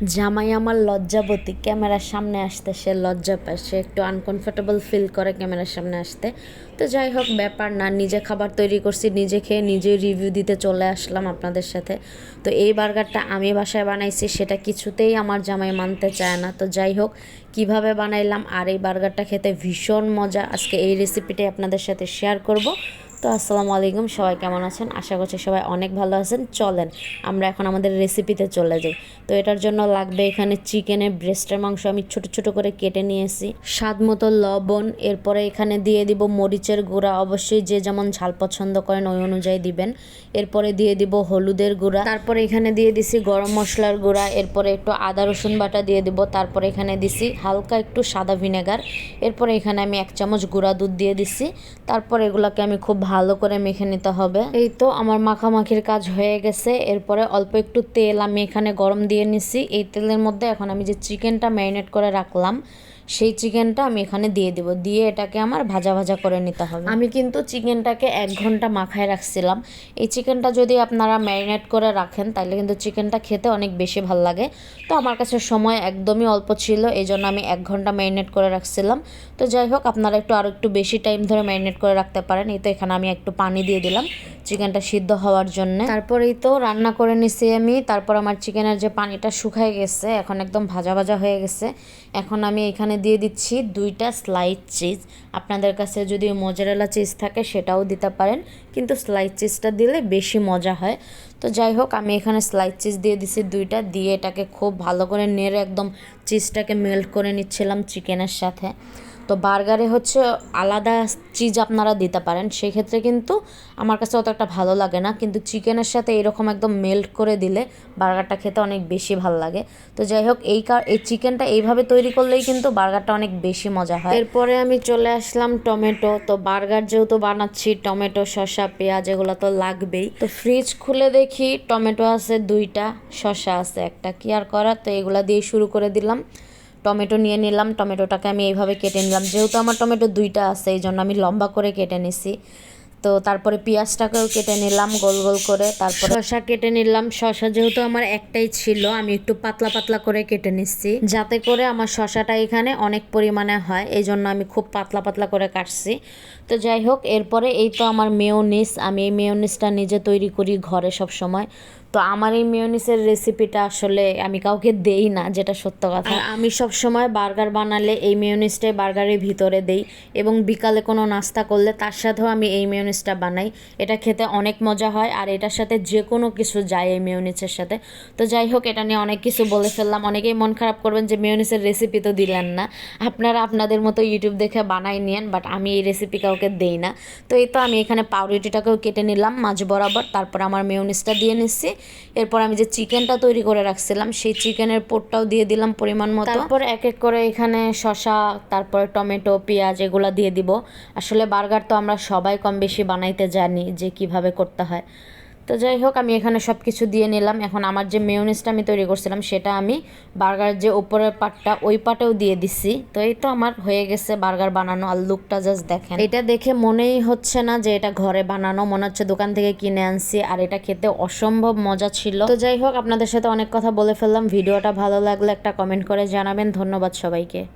জামাই আমার লজ্জাবতী, ক্যামেরার সামনে আসতে সে লজ্জা পায়, সে একটু আনকমফোর্টেবল ফিল করে ক্যামেরার সামনে আসতে। তো যাই হোক, ব্যাপার না, নিজে খাবার তৈরি করছি, নিজে খেয়ে নিজেই রিভিউ দিতে চলে আসলাম আপনাদের সাথে। তো এই বার্গারটা আমি বাসায় বানাইছি, সেটা কিছুতেই আমার জামাই মানতে চায় না। তো যাই হোক, কীভাবে বানাইলাম আর এই বার্গারটা খেতে ভীষণ মজা। আজকে এই রেসিপিটাই আপনাদের সাথে শেয়ার করব। তো আসসালামু আলাইকুম, সবাই কেমন আছেন? আশা করছি সবাই অনেক ভালো আছেন। চলেন, আমরা এখন আমাদের রেসিপিতে চলে যাই। তো এটার জন্য লাগবে এখানে চিকেনের ব্রেস্টের মাংস। আমি ছোট ছোট করে কেটে নিয়েছি। স্বাদ মতো লবণ। এরপরে এখানে দিয়ে দিব মরিচের গুঁড়া। অবশ্যই যে যেমন ঝাল পছন্দ করেন, ওই অনুযায়ী দিবেন। এরপরে দিয়ে দিব হলুদের গুঁড়া। তারপরে এখানে দিয়ে দিছি গরম মশলার গুঁড়া। এরপরে একটু আদা, রসুন বাটা দিয়ে দিব। তারপরে এখানে দিছি হালকা একটু সাদা ভিনেগার। এরপরে এখানে আমি এক চামচ গুঁড়া দুধ দিয়ে দিছি। তারপর এগুলোকে আমি খুব ভালো করে মেখে নিতে হবে। এই তো আমার মাখামাখির কাজ হয়ে গেছে। এরপরে অল্প একটু তেল আমি এখানে গরম দিয়ে নিছি। এই তেলের মধ্যে এখন আমি যে চিকেনটা ম্যারিনেট করে রাখলাম সেই চিকেনটা আমি এখানে দিয়ে দিব। দিয়ে এটাকে আমার ভাজা ভাজা করে নিতে হবে। আমি কিন্তু চিকেনটাকে এক ঘণ্টা মাখায় রাখছিলাম। এই চিকেনটা যদি আপনারা ম্যারিনেট করে রাখেন, তাহলে কিন্তু চিকেনটা খেতে অনেক বেশি ভালো লাগে। তো আমার কাছে সময় একদমই অল্প ছিল এই জন্য আমি এক ঘণ্টা ম্যারিনেট করে রাখছিলাম। তো যাই হোক, আপনারা একটু আরও একটু বেশি টাইম ধরে ম্যারিনেট করে রাখতে পারেন। এই তো এখানে আমি একটু পানি দিয়ে দিলাম চিকেনটা সিদ্ধ হওয়ার জন্য। তারপরেই তো রান্না করে নিছি আমি। তারপর আমার চিকেনের যে পানিটা শুকায় গেছে, এখন একদম ভাজা ভাজা হয়ে গেছে। এখন আমি এখানে দিয়ে দিচ্ছি দুইটা স্লাইস চিজ আপনাদের কাছে যদি মোজারেলা চিজ থাকে সেটাও দিতে পারেন, কিন্তু স্লাইস চিজটা দিলে বেশি মজা হয়। তো যাই হোক, আমি এখানে স্লাইস চিজ দিয়ে দিছি দুইটা, দিয়ে এটাকে খুব ভালো করে নেড়ে একদম চিজটাকে মেল্ট করে নিচ্ছিলাম চিকেনের সাথে। তো বার্গারে হচ্ছে আলাদা চিজ আপনারা দিতে পারেন। সেক্ষেত্রে কিন্তু আমার কাছে অত একটা ভালো লাগে না। কিন্তু চিকেনের সাথে এরকম একদম মেল্ট করে দিলে বার্গারটা খেতে অনেক বেশি ভালো লাগে। তো যাই হোক এই কার এই চিকেনটা এইভাবে তৈরি করলেই কিন্তু বার্গারটা অনেক বেশি মজা হয়। এরপরে আমি চলে আসলাম টমেটো। তো বার্গার যেহেতু বানাচ্ছি টমেটো শসা পেঁয়াজ এগুলো তো লাগবেই। তো ফ্রিজ খুলে দেখি টমেটো আছে দুইটা শসা আছে একটা। কি আর করা তো এগুলা দিয়ে শুরু করে দিলাম। টমেটো নিয়ে নিলাম, টমেটোটাকে আমি এইভাবে কেটে নিলাম। যেহেতু আমার টমেটো দুইটা আছে, এই জন্য আমি লম্বা করে কেটে নিছি। তো তারপরে পেঁয়াজটাকেও কেটে নিলাম গোল গোল করে। তারপর শসা কেটে নিলাম। শসা যেহেতু আমার একটাই ছিল, আমি একটু পাতলা পাতলা করে কেটে নিচ্ছি যাতে করে আমার শশাটা এখানে অনেক পরিমাণে হয়, এই জন্য আমি খুব পাতলা পাতলা করে কাটছি। তো যাই হোক, এরপরে এই তো আমার মেয়োনিস। আমি এই মেয়োনিসটা নিজে তৈরি করি ঘরে সব সময় তো আমার এই মেয়োনিসের রেসিপিটা আসলে আমি কাউকে দেই না, যেটা সত্য কথা। আমি সব সময় বার্গার বানালে এই মেয়োনিসটাই বার্গারের ভিতরে দেই এবং বিকালে কোনো নাস্তা করলে তার সাথেও আমি এই মেয়োনিসটা বানাই। এটা খেতে অনেক মজা হয় আর এটার সাথে যে কোনো কিছু যায় এই মেয়োনিসের সাথে। তো যাই হোক, এটা নিয়ে অনেক কিছু বলে ফেললাম। অনেকেই মন খারাপ করবেন যে মেয়োনিসের রেসিপি তো দিলেন না। আপনারা আপনাদের মতো ইউটিউব দেখে বানাই নিয়েন বাট আমি এই রেসিপি কাউকে দেই না। তো এই তো আমি এখানে পাউরুটিটাকেও কেটে নিলাম মাঝ বরাবর, তারপর আমার মেয়োনিসটা দিয়ে নিচ্ছি। এরপর আমি যে চিকেনটা তৈরি করে রাখছিলাম, সেই চিকেনের পোটটাও দিয়ে দিলাম পরিমাণ মতো। তারপর এক এক করে এখানে শশা তারপর টমেটো, পেঁয়াজ এগুলো দিয়ে দিব। আসলে বার্গার তো আমরা সবাই কম বেশি বানাইতে জানি যে কীভাবে করতে হয়। তো যাই হোক, আমি এখানে সব কিছু দিয়ে নিলাম। এখন আমার যে মেয়নিসটা আমি তৈরি করছিলাম, সেটা আমি বার্গার যে উপরের পাটটা, ওই পাটেও দিয়ে দিছি। তো এই তো আমার হয়ে গেছে বার্গার বানানো। আর লুকটা জাস্ট দেখেন। এটা দেখে মনেই হচ্ছে না যে এটা ঘরে বানানো। মনে হচ্ছে দোকান থেকে কিনে আনছি, আর এটা খেতে অসম্ভব মজা ছিল। তো যাই হোক, আপনাদের সাথে অনেক কথা বলে ফেললাম। ভিডিওটা ভালো লাগলে একটা কমেন্ট করে জানাবেন। ধন্যবাদ সবাইকে।